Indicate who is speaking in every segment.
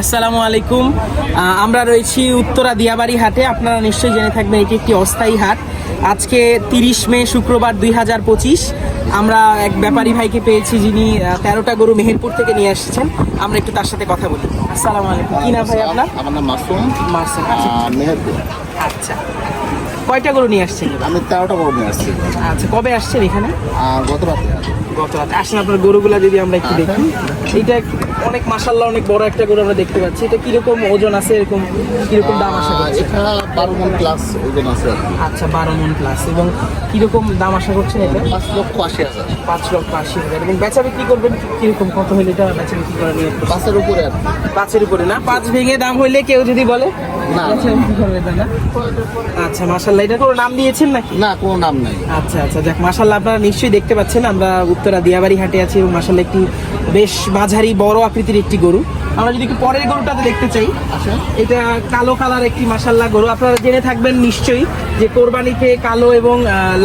Speaker 1: আসসালামু আলাইকুম। আমরা রয়েছি উত্তরা দিয়াবাড়ি হাটে। আপনারা নিশ্চয়ই জেনে থাকবেন এটি একটি অস্থায়ী হাট। আজকে তিরিশ মে শুক্রবার দুই হাজার পঁচিশ। আমরা এক ব্যাপারী ভাইকে পেয়েছি যিনি তেরোটা গরু মেহেরপুর থেকে নিয়ে আসছেন। আমরা একটু তার সাথে কথা বলি। আসসালামু আলাইকুম। কি নাম ভাই আপনার?
Speaker 2: আমার নাম মাসুম।
Speaker 1: মার্সেল আচ্ছা।
Speaker 2: মেহেরপুর।
Speaker 1: আচ্ছা। কয়টা গরু নিয়ে আসছেন?
Speaker 2: আমি তেরোটা গরু নিয়ে আসছি।
Speaker 1: আচ্ছা কবে আসছেন এখানে?
Speaker 2: গত রাতে
Speaker 1: গত রাতে আসেন আপনার গরুগুলা যদি আমরা একটু দেখি। এটা অনেক মাসাল্লাহ অনেক বড় একটা গরু আমরা দেখতে পাচ্ছি। এটা কীরকম ওজন আছে? এরকম কীরকম দাম আশা
Speaker 2: আহ,
Speaker 1: করছেন
Speaker 2: বারো মন প্লাস ওজন আছে
Speaker 1: আচ্ছা বারো মন প্লাস এবং কীরকম দাম আশা করছেন এটা?
Speaker 2: পাঁচ লক্ষ আশি হাজার।
Speaker 1: পাঁচ লক্ষ আশি হাজার। এবং বেচা বিক্রি করবেন কীরকম? কত হলে এটা বেচা বিক্রি নিয়ত করছেন?
Speaker 2: পাঁচের উপরে
Speaker 1: পাঁচের উপরে না? পাঁচ ভেঙে দাম হইলে কেউ যদি বলে? আচ্ছা মাসাল্লাহ এটা কোনো নাম দিয়েছেন নাকি?
Speaker 2: না কোনো নাম নাই।
Speaker 1: আচ্ছা আচ্ছা। যাক মাসাল্লাহ আপনারা নিশ্চয়ই দেখতে পাচ্ছেন। আমরা উত্তরা দিয়াবাড়ি হাটে আছি এবং মাসাল্লাহ একটি বেশ মাঝারি বড় আকৃতির একটি গরু। আমরা যদি পরের গরুটাতে দেখতে চাই
Speaker 2: আচ্ছা।
Speaker 1: এটা কালো কালার একটি মাসাল্লাহ গরু। আপনারা জেনে থাকবেন নিশ্চয়ই যে কোরবানিতে কালো এবং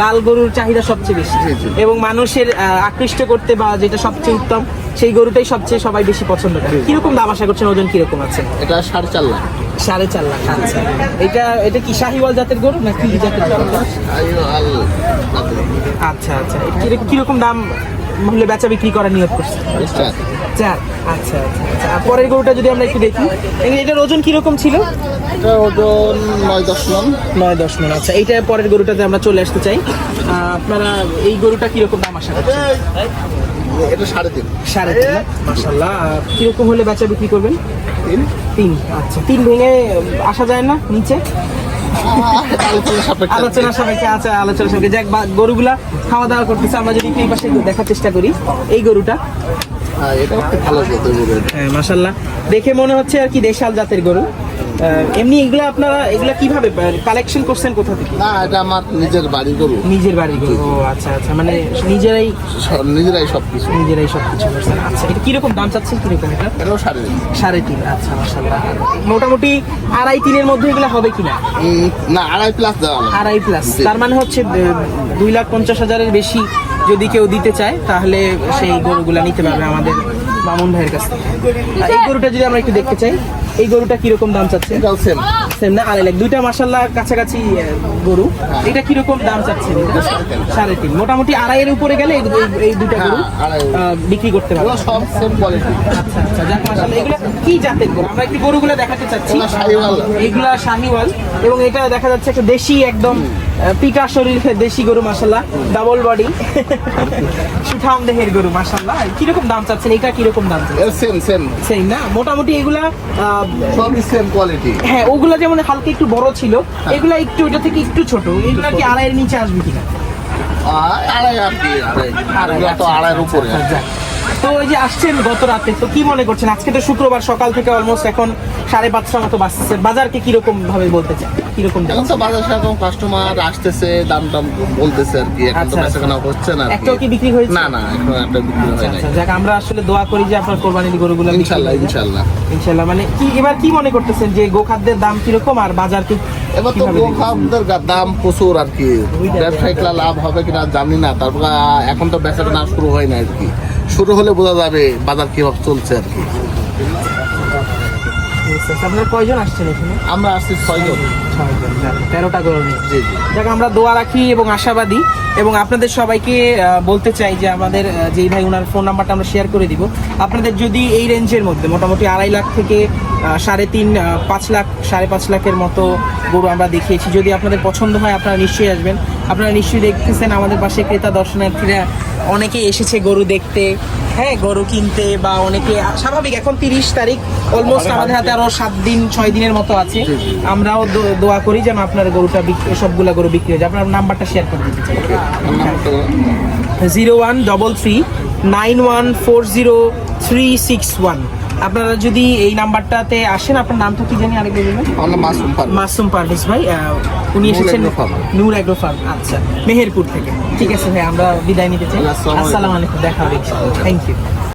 Speaker 1: লাল গরুর চাহিদা সবচেয়ে বেশি। এবং মানুষের আকৃষ্ট করতে বা যেটা সবচেয়ে উত্তম সেই গরুটাই সবচেয়ে সবাই বেশি পছন্দ করে। কীরকম দাম আশা করছেন ওজন কীরকম আছে?
Speaker 2: এটা সাড়ে চার লাখ।
Speaker 1: সাড়ে চার লাখ আচ্ছা। এটা এটা কি শাহিওয়াল জাতের গরু না কি জাতের গরু? আচ্ছা আচ্ছা। কিরকম- দাম মূল্যে বেচা বিক্রি করার নিয়োগ করছে
Speaker 2: চার।
Speaker 1: আচ্ছা আচ্ছা আচ্ছা। আর পরের গরুটা যদি আমরা একটু দেখি এটার ওজন কীরকম ছিল?
Speaker 2: ওজন নয় দশ মন।
Speaker 1: নয় দশ মন আচ্ছা। এইটা পরের গরুটাতে আমরা চলে আসতে চাই। আপনারা এই গরুটা কীরকম দাম আশা করছেন?
Speaker 2: এটা সাড়ে তিন।
Speaker 1: সাড়ে তিন মাসাল্লাহ কীরকম হলে বেচা বিক্রি করবেন?
Speaker 2: তিন।
Speaker 1: তিন আচ্ছা। তিন ভেঙে আসা যায় না নিচে?
Speaker 2: আলোচনা
Speaker 1: আলোচনা সাপেক্ষে আছে আলোচনা সাপেক্ষে। যাক গরুগুলা খাওয়া দাওয়া করতেছে। আমরা যদি এই পাশে দেখার চেষ্টা করি এই গরুটা।
Speaker 2: হ্যাঁ।
Speaker 1: হ্যাঁ মাসাল্লাহ দেখে মনে হচ্ছে আর কি দেশাল জাতের গরু। এমনি এগুলা আপনারা এগুলা কীভাবে কালেকশন করছেন কোথা থেকে?
Speaker 2: না এটা আমার নিজের বাড়ি গরু।
Speaker 1: নিজের বাড়ি গরু ও আচ্ছা আচ্ছা মানে নিজেরাই
Speaker 2: নিজেরাই সব কিছু
Speaker 1: নিজেরাই সব কিছু করছেন আচ্ছা এটা কীরকম দাম চাচ্ছেন কীরকম এটা?
Speaker 2: এটাও সাড়ে তিন।
Speaker 1: সাড়ে তিন আচ্ছা মাসাল্লাহ মোটামুটি আড়াই তিনের মধ্যে এগুলো হবে কিনা?
Speaker 2: না আড়াই প্লাস দেওয়া
Speaker 1: আড়াই প্লাস তার মানে হচ্ছে দুই লাখ পঞ্চাশ হাজারের বেশি যদি কেউ দিতে চায় তাহলে সেই গরুগুলা নিতে পারবে আমাদের মামুন ভাইয়ের কাছ থেকে। এই গরুটা যদি আমরা একটু দেখতে চাই। এই গরুটা কীরকম দাম চাচ্ছে?
Speaker 2: এটাও সেম
Speaker 1: সেম না? আড়াই লাখ দুইটা মাসাল্লাহ কাছাকাছি গরু। এটা কীরকম দাম চাচ্ছে? সাড়ে তিন। মোটামুটি আড়াইয়ের উপরে গেলে এই- এই গরু
Speaker 2: হ্যাঁ,
Speaker 1: বিক্রি করতে পারব।
Speaker 2: সব সেম কোয়ালিটি
Speaker 1: আচ্ছা আচ্ছা যাক মাশাআল্লাহ এগুলো কি জাতের গরু? আমরা একটু গরুগুলো দেখাতে চাচ্ছি।
Speaker 2: এগুলা শাহিওয়াল।
Speaker 1: এবং এটা দেখা যাচ্ছে একটা দেশি একদম আহ, পিটা শরীরের দেশি গরু মাশাআল্লাহ। ডাবল বডি সুঠাম দেহের গরু মাশাআল্লাহ। কীরকম দাম চাচ্ছেন? এটা কীরকম দাম
Speaker 2: এর সেম সেম
Speaker 1: না? মোটামুটি এগুলা
Speaker 2: সবই সেম কোয়ালিটি
Speaker 1: হ্যাঁ ওগুলা যেমন হালকা একটু বড় ছিল এগুলা একটু এটা থেকে একটু ছোট। এগুলা কি আড়াইয়ের নিচে আসবে কিনা?
Speaker 2: আড়াই আর কি আড়াই। তো আড়াইয়ের উপরে।
Speaker 1: আচ্ছা, তো ওই যে আসছেন গত রাতে তো কি মনে করছেন? আজকে তো শুক্রবার সকাল থেকে অলমোস্ট এখন সাড়ে পাঁচটার মতো বাঁচতেছে বাজারকে কীরকম ভাবে বলতে চান? কীরকম
Speaker 2: এখন তো বাজার সেরকম কাস্টমার আসতেছে দাম টাম বলতেছে আর কি এখন তো
Speaker 1: আচ্ছা,
Speaker 2: বেচা কেনা হচ্ছে না।
Speaker 1: একটাও কি বিক্রি হয়েছে?
Speaker 2: না না এখন একটা বিক্রি হয় নাই।
Speaker 1: আচ্ছা যাক আমরা আসলে দোয়া করি যে আপনার কোরবানির গরুগুলো যায়।
Speaker 2: ইনশাল্লাহ।
Speaker 1: ইনশাল্লাহ মানে কি এবার কি মনে করতেছেন যে গোখাদ্যের দাম কীরকম আর বাজার কি
Speaker 2: এবার তো? গোখাদ্যের দাম প্রচুর আর কি। ব্যবসায়িকরা লাভ হবে কিনা জানি না তারপর এখন তো বেচা কেনা শুরু হয় না আর কি। শুরু হলে বোঝা যাবে বাজার কীভাবে চলছে আর কি।
Speaker 1: আপনার কয়জন আসছেন এখানে?
Speaker 2: আমরা আসছি ছয়জন।
Speaker 1: ছয়জন তেরোটা গরু নিয়ে
Speaker 2: জি জি।
Speaker 1: যাক আমরা দোয়া রাখি এবং আশাবাদী এবং আপনাদের সবাইকে বলতে চাই যে আমাদের যেই ভাই ওনার ফোন নাম্বারটা আমরা শেয়ার করে দিব আপনাদের যদি এই রেঞ্জের মধ্যে মোটামুটি আড়াই লাখ থেকে সাড়ে তিন পাঁচ লাখ সাড়ে পাঁচ লাখের মতো গরু আমরা দেখিয়েছি। যদি আপনাদের পছন্দ হয় আপনারা নিশ্চয়ই আসবেন। আপনারা নিশ্চয়ই দেখতেছেন আমাদের পাশে ক্রেতা দর্শনার্থীরা অনেকেই এসেছে গরু দেখতে হ্যাঁ গরু কিনতে বা অনেকে স্বাভাবিক এখন তিরিশ তারিখ অলমোস্ট আমাদের হাতে আরও সাত দিন ছয় দিনের মতো আছে। আমরাও দোয়া করি যেন আপনার গরুটা সবগুলা গরু বিক্রি হয়ে যায়। আপনার নাম্বারটা শেয়ার করে দিতে চাই। Zero one double three nine one four zero three six one. আপনারা যদি এই নাম্বারটাতে আসেন আপনার নামটা কি জানি আরেকবার বলবেন
Speaker 2: মাসুম পারভেজ।
Speaker 1: মাসুম পারভেজ ভাই উনি এসেছেন। নূর এগ্রো ফার্ম আচ্ছা মেহেরপুর থেকে। ঠিক আছে ভাই আমরা বিদায় নিতে চাই। আসসালামু আলাইকুম। দেখা হবে থ্যাংক ইউ